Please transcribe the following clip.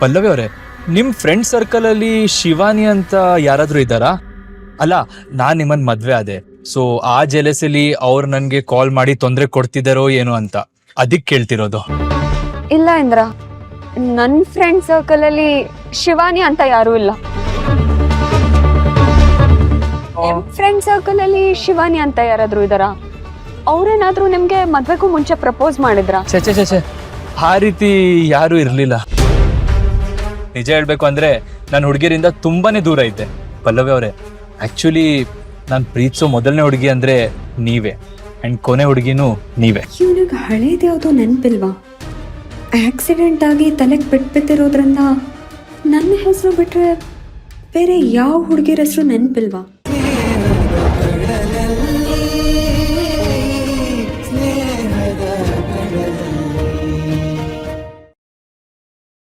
ಪಲ್ಲವಿ ಅವರೇ ನಿಮ್ friend circle ಅಲ್ಲಿ ಶಿವಾನಿ ಅಂತ ಯಾರಾದ್ರೂ ಇದ್ದಾರಾ? ಅಲ್ಲ ನಾನು ನಿಮ್ಮನ್ ಮದ್ವೆ ಆದೆ ಸೊ ಆ ಜೆಲೆಸಲ್ಲಿ ಅವ್ರು ನನ್ಗೆ ಕಾಲ್ ಮಾಡಿ ತೊಂದರೆ ಕೊಡ್ತಿದ್ದಾರೋ ಏನೋ ಅಂತ ಅದಕ್ಕೆ ಕೇಳ್ತಿರೋದು. ಇಲ್ಲ ಇಂದ್ರ ನನ್ನ ಫ್ರೆಂಡ್ ಸರ್ಕಲ್ ಅಲ್ಲಿ ಶಿವಾನಿ ಅಂತ ಯಾರೂ ಇಲ್ಲ. ಫ್ರೆಂಡ್ ಸರ್ಕಲ್ ಅಲ್ಲಿ ಶಿವಾನಿ ಅಂತ ಯಾರಾದ್ರೂ ಇದ್ದಾರಾ? ಅವ್ರೇನಾದ್ರೂ ನಿಮ್ಗೆ ಮದ್ವೆಗೂ ಮುಂಚೆ ಪ್ರಪೋಸ್ ಮಾಡಿದ್ರಾ? ಛೆ ಛೆ ಛೆ ಛೆ ಆ ರೀತಿ ಯಾರು ಇರ್ಲಿಲ್ಲ. ನಿಜ ಹೇಳಬೇಕು ಅಂದ್ರೆ ನಾನು ಹುಡುಗಿರಿಂದ ತುಂಬಾನೇ ದೂರ ಇದ್ದೆ. ಪಲ್ಲವಿ ಅವರೇ ಆ್ಯಕ್ಚುಲಿ ನಾನು ಪ್ರೀತಿಸೋ ಮೊದಲನೇ ಹುಡುಗಿ ಅಂದ್ರೆ ನೀವೇ ಅಂಡ್ ಕೊನೆ ಹುಡುಗಿನೂ ನೀವೇ. ಇವನಿಗೆ ಹಳೇದ್ಯಾವುದೋ ನೆನಪಿಲ್ವಾ? ಆಕ್ಸಿಡೆಂಟ್ ಆಗಿ ತಲೆಗೆ ಬಿಟ್ಬಿಟ್ಟಿರೋದ್ರಿಂದ ನನ್ನ ಹೆಸರು ಬಿಟ್ಟರೆ ಬೇರೆ ಯಾವ ಹುಡುಗಿರ ಹೆಸರು ನೆನಪಿಲ್ವಾ?